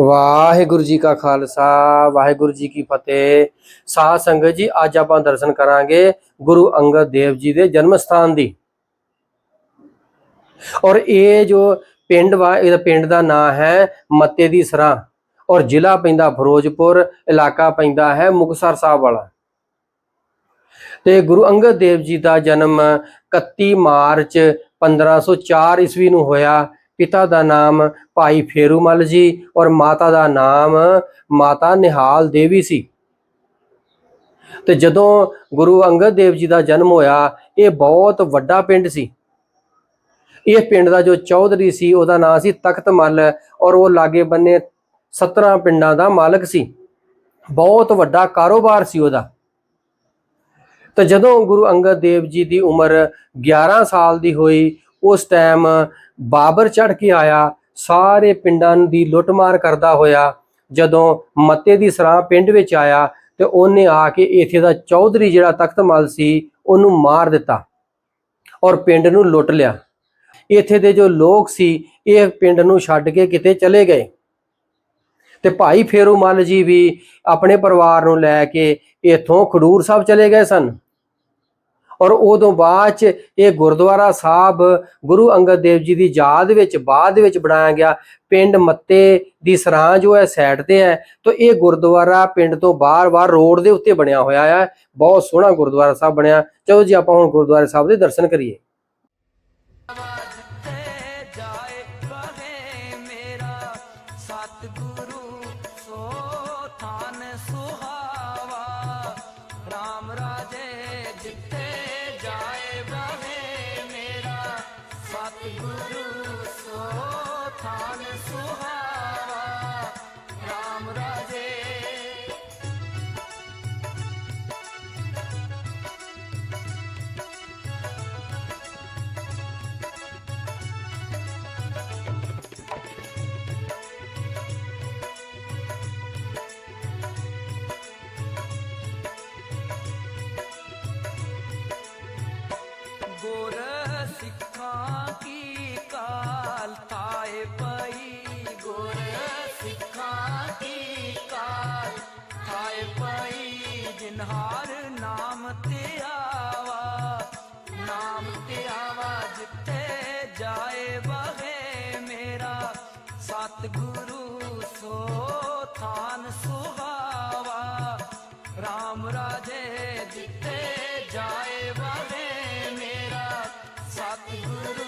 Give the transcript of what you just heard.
ਵਾਹਿਗੁਰੂ ਜੀ ਕਾ ਖਾਲਸਾ, ਵਾਹਿਗੁਰੂ ਜੀ ਕੀ ਫਤਿਹ। ਸਾਧ ਸੰਗਤ ਜੀ, ਅੱਜ ਆਪਾਂ ਦਰਸ਼ਨ ਕਰਾਂਗੇ ਗੁਰੂ ਅੰਗਦ ਦੇਵ ਜੀ ਦੇ ਜਨਮ ਸਥਾਨ ਦੀ। ਔਰ ਇਹ ਜੋ ਪਿੰਡ ਵਾ ਇਹਦਾ ਪਿੰਡ ਦਾ ਨਾਂ ਹੈ ਮੱਤੇ ਦੀ ਸਰਾਂ। ਔਰ ਜ਼ਿਲ੍ਹਾ ਪੈਂਦਾ ਫਿਰੋਜ਼ਪੁਰ, ਇਲਾਕਾ ਪੈਂਦਾ ਹੈ ਮੁਕਤਸਰ ਸਾਹਿਬ ਵਾਲਾ। ਤੇ ਗੁਰੂ ਅੰਗਦ ਦੇਵ ਜੀ ਦਾ ਜਨਮ 31 ਮਾਰਚ 1504 ਈਸਵੀ ਨੂੰ ਹੋਇਆ। ਪਿਤਾ ਦਾ ਨਾਮ ਭਾਈ ਫੇਰੂਮਲ ਜੀ ਔਰ ਮਾਤਾ ਦਾ ਨਾਮ ਮਾਤਾ ਨਿਹਾਲ ਦੇਵੀ ਸੀ। ਤੇ ਜਦੋਂ ਗੁਰੂ ਅੰਗਦ ਦੇਵ ਜੀ ਦਾ ਜਨਮ ਹੋਇਆ, ਇਹ ਬਹੁਤ ਵੱਡਾ ਪਿੰਡ ਸੀ। ਇਹ ਪਿੰਡ ਦਾ ਜੋ ਚੌਧਰੀ ਸੀ, ਉਹਦਾ ਨਾਮ ਸੀ ਤਖਤ ਮੱਲ ਔਰ ਉਹ ਲਾਗੇ ਬੰਨੇ 17 ਪਿੰਡਾਂ ਦਾ ਮਾਲਕ ਸੀ। ਬਹੁਤ ਵੱਡਾ ਕਾਰੋਬਾਰ ਸੀ ਉਹਦਾ। ਤਾਂ ਜਦੋਂ ਗੁਰੂ ਅੰਗਦ ਦੇਵ ਜੀ ਦੀ ਉਮਰ 11 ਸਾਲ ਦੀ ਹੋਈ ਉਸ ਟਾਈਮ ਬਾਬਰ ਚੜ ਕੇ ਆਇਆ, ਸਾਰੇ ਪਿੰਡਾਂ ਦੀ ਲੁੱਟਮਾਰ ਕਰਦਾ ਹੋਇਆ। ਜਦੋਂ ਮੱਤੇ ਦੀ ਸਰਾਂ ਪਿੰਡ ਵਿੱਚ ਆਇਆ ਤੇ ਉਹਨੇ ਆ ਕੇ ਇੱਥੇ ਦਾ ਚੌਧਰੀ ਜਿਹੜਾ ਤਖਤਮਲ ਸੀ, ਉਹਨੂੰ ਮਾਰ ਦਿੱਤਾ ਔਰ ਪਿੰਡ ਨੂੰ ਲੁੱਟ ਲਿਆ। ਇੱਥੇ ਦੇ ਜੋ ਲੋਕ ਸੀ, ਇਹ ਪਿੰਡ ਨੂੰ ਛੱਡ ਕੇ ਕਿਤੇ ਚਲੇ ਗਏ। ਤੇ ਭਾਈ ਫੇਰੂ ਮੱਲ ਜੀ ਵੀ ਆਪਣੇ ਪਰਿਵਾਰ ਨੂੰ ਲੈ ਕੇ ਇੱਥੋਂ ਖਡੂਰ ਸਾਹਿਬ ਚਲੇ ਗਏ ਸਨ। ਔਰ ਉਦੋਂ ਬਾਅਦ ਚ ਇਹ ਗੁਰਦੁਆਰਾ ਸਾਹਿਬ ਗੁਰੂ ਅੰਗਦ ਦੇਵ ਜੀ ਦੀ ਯਾਦ ਵਿੱਚ, ਬਾਅਦ ਵਿੱਚ ਬਣਾਇਆ ਗਿਆ। ਪਿੰਡ ਮੱਤੇ ਦੀ ਸਰਾਂ ਜੋ ਹੈ ਸਾਈਡ ਤੇ ਹੈ। ਤਾਂ ਇਹ ਗੁਰਦੁਆਰਾ ਪਿੰਡ ਤੋਂ ਬਾਹਰ-ਬਾਹਰ ਰੋਡ ਦੇ ਉੱਤੇ ਬਣਿਆ ਹੋਇਆ ਹੈ। ਬਹੁਤ ਸੋਹਣਾ ਗੁਰਦੁਆਰਾ ਸਾਹਿਬ ਬਣਿਆ। ਚਲੋ ਜੀ, ਆਪਾਂ ਹੁਣ ਗੁਰਦੁਆਰਾ ਸਾਹਿਬ ਦੇ ਦਰਸ਼ਨ ਕਰੀਏ। ਥਾਨ ਸੁਹਾਵਾ ਨਾਮ ਤੇ ਨਾਮ ਤੇ ਆਵਾ, ਜਿੱਥੇ ਜਾਏ ਬਹੇ ਮੇਰਾ। ਸਤਿਗੁਰੂ ਸੋ ਥਾਨ ਸੁਹਾਵਾ RAM ਰਾਜੇ ਜਿੱਥੇ ਜਾਏ ਬਹੇ ਮੇਰਾ। ਸਤਿਗੁਰੂ